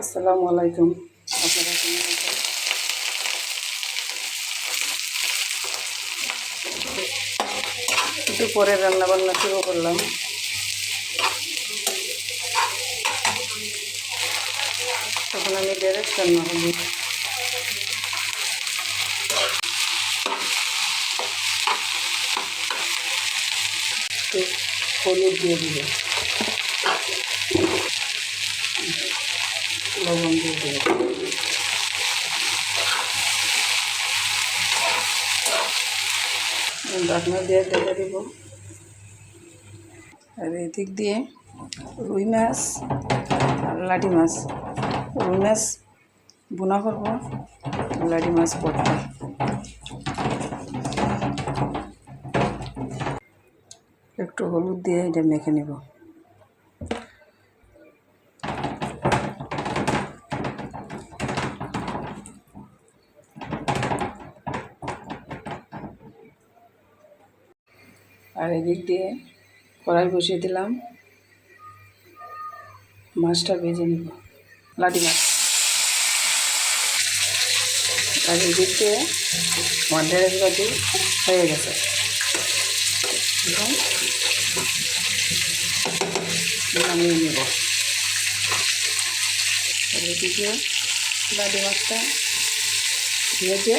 আসসালামু আলাইকুম। আপনারা কেমন আছেন? একটু পরে রান্না বান্না শুরু করলাম। তখন আমি ডাইরেক্ট রান্না একটু হলুদ দিয়ে দিব। লবণ দিয়ে দিব। ঢাকনা দিয়ে ঢেকে দিব। আর এদিক দিয়ে রুই মাছ আর লাটি মাছ। রুই মাছ বোনা করব লাটি মাছ পড়তে একটু হলুদ দিয়ে এটা মেখে নেব। আর এদিক দিয়ে কড়াই বসিয়ে দিলাম। মাছটা ভেজে নিব। লাটি মাছ। আর এদিক দিয়ে আমার ঢেঁড়স হয়ে গেছে। নামিয়ে নেব। লাটি মাছটা ভেজে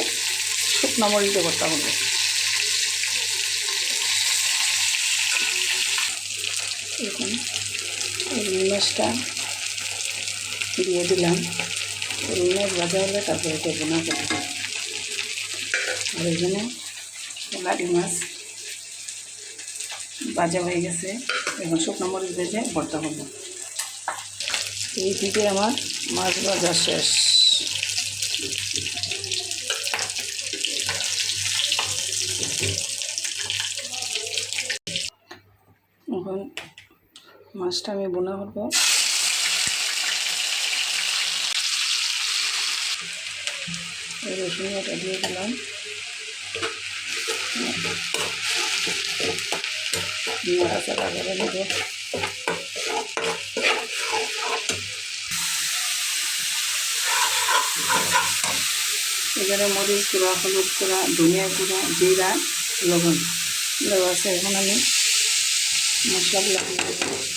শুকনো মরিচে করতে হবে। রুই মাছটা দিয়ে দিলাম। রুই মাছ ভাজা হলে তারপরে এটা বোনা করব। আর এখানে লাটি মাছ ভাজা হয়ে গেছে। এখন শুকনো মরিচ ভেজে ভর্তা করব। এই দিকে আমার মাছ ভাজা শেষ এখন মাছটা আমি বোনা করব রসুন বাটা দিয়ে দিলাম। এখানে মরিচ গুঁড়া, হলুদ গুঁড়া, ধনিয়া গুঁড়া, জিরা, লবণ। আছে এখন আমি মশলাগুলো।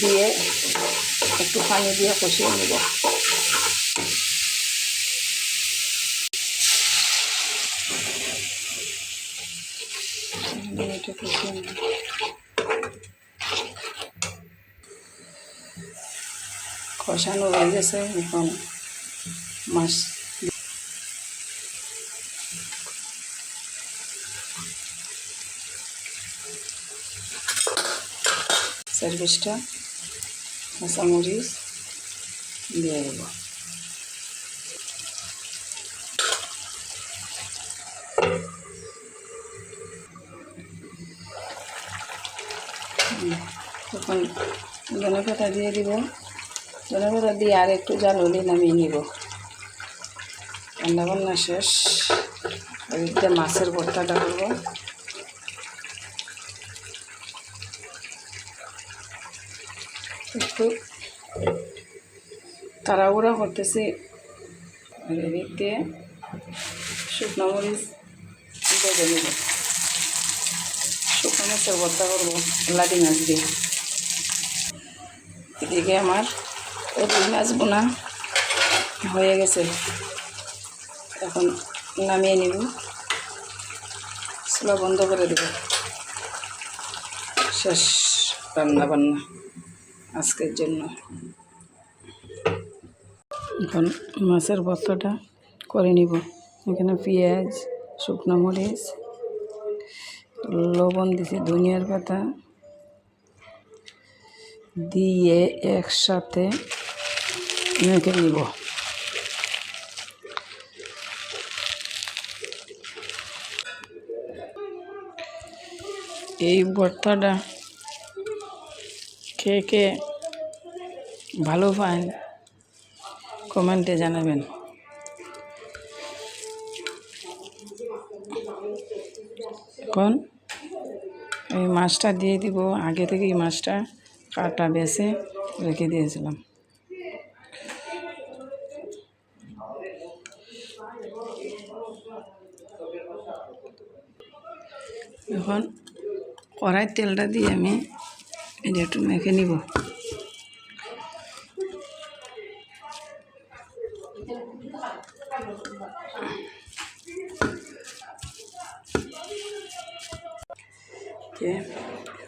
দিয়ে একটু পানি দিয়ে কষিয়ে নেব। এটা কষানো হয়ে গেছে এখন মাছ সার্ভিসটা কাঁচামরিচ দিয়ে দেবো। তখন ধনে পাতা দিয়ে দিব। ধনে পাতা দিয়ে আর একটু জাল হলে নামিয়ে নিব। রান্না বান্না শেষ মাছের ভর্তাটা করব। একটু তাড়াহুড়া করতেছি। এদিক শুকনো মরিচ নেব। শুকনো মাছের ভর্তা করব লাটি মাছ দিয়ে। এদিকে আমার রুই মাছ বোনা হয়ে গেছে। এখন নামিয়ে নিব। চুলা বন্ধ করে দেব। শেষ রান্না বান্না আজকের জন্য। এখন মাছের ভর্তাটা করে নিব। এখানে পেঁয়াজ, শুকনো মরিচ, লবণ দিছি, ধনিয়ার পাতা দিয়ে একসাথে মেখে নিব। এই ভর্তাটা কে কে ভালো পান, কমেন্টে জানাবেন। এখন এই মাছটা দিয়ে দিব। আগে থেকে এই মাছটা কাটা, বেছে রেখে দিয়েছিলাম। এখন কড়াই তেলটা দিয়ে আমি এটা একটু মেখে নিব।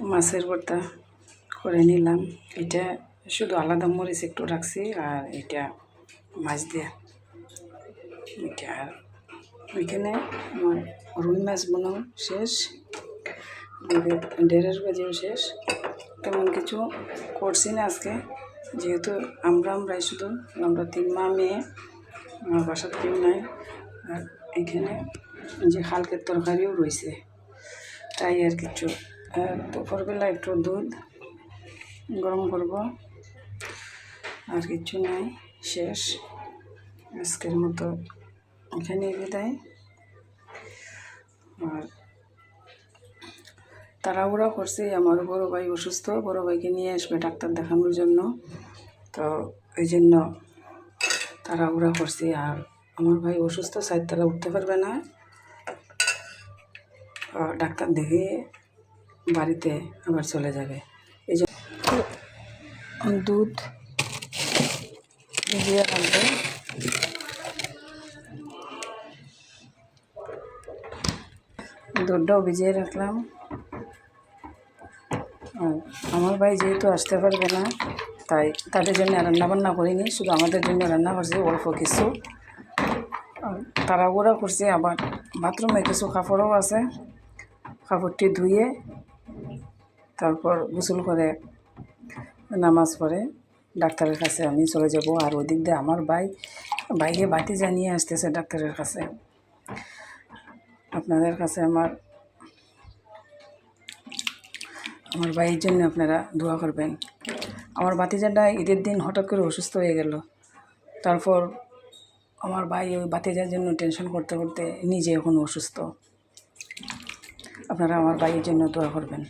মাছের ভর্তা করে নিলাম। এটা শুধু আলাদা মরিচ একটু রাখছি আর এটা মাছ দিয়ে। এটা আর ওইখানে আমার রুই মাছ বানাও শেষ ডেড়ে- ডেড়ের বাজেও শেষ। তেমন কিছু করছি না আজকে। যেহেতু আমরা, আমরাই শুধু, আমরা তিন মা, মেয়ে আমার বাসার কেউ নাই, আর এখানে যে হালকের তরকারিও রয়েছে, তাই আর কিছু। আর দুপুরবেলা একটু দুধ গরম করব, আর কিছু নাই, শেষ। আজকের মতো এখানে বিদায়। আর তাড়াহুড়া করছি, আমার বড় ভাই অসুস্থ, বড় ভাইকে নিয়ে আসবে ডাক্তার দেখানোর জন্য। তো এই জন্য তাড়াহুড়া করছি, আর আমার ভাই অসুস্থ সাইড তারা উঠতে পারবে না। ডাক্তার দেখিয়ে বাড়িতে আবার চলে যাবে। এই জন্য দুধ ভিজিয়ে রাখবে। দুধটাও ভিজিয়ে রাখলাম। আমার ভাই যেহেতু আসতে পারবে না, তাই তাদের জন্য রান্না বান্না করিনি, শুধু আমাদের জন্য রান্না করছি, অল্প কিছু। তাড়াহুড়া করছি, আবার বাথরুমে কিছু কাপড়ও আছে, কাপড়টি ধুয়ে তারপর গোসল করে নামাজ পড়ে। ডাক্তারের কাছে আমি চলে যাব, আর ওদিক দিয়ে আমার ভাই বাইকে বাতি জানিয়ে আসতেছে ডাক্তারের কাছে। আপনাদের কাছে আমার আমার ভাইয়ের জন্য আপনারা দোয়া করবেন। আমার বাতিজাটা ঈদের দিন হঠাৎ করে অসুস্থ হয়ে গেল। তারপর আমার ভাই ওই বাতিজার জন্য টেনশন করতে করতে নিজে এখন অসুস্থ। আপনারা আমার ভাইয়ের জন্য দোয়া করবেন।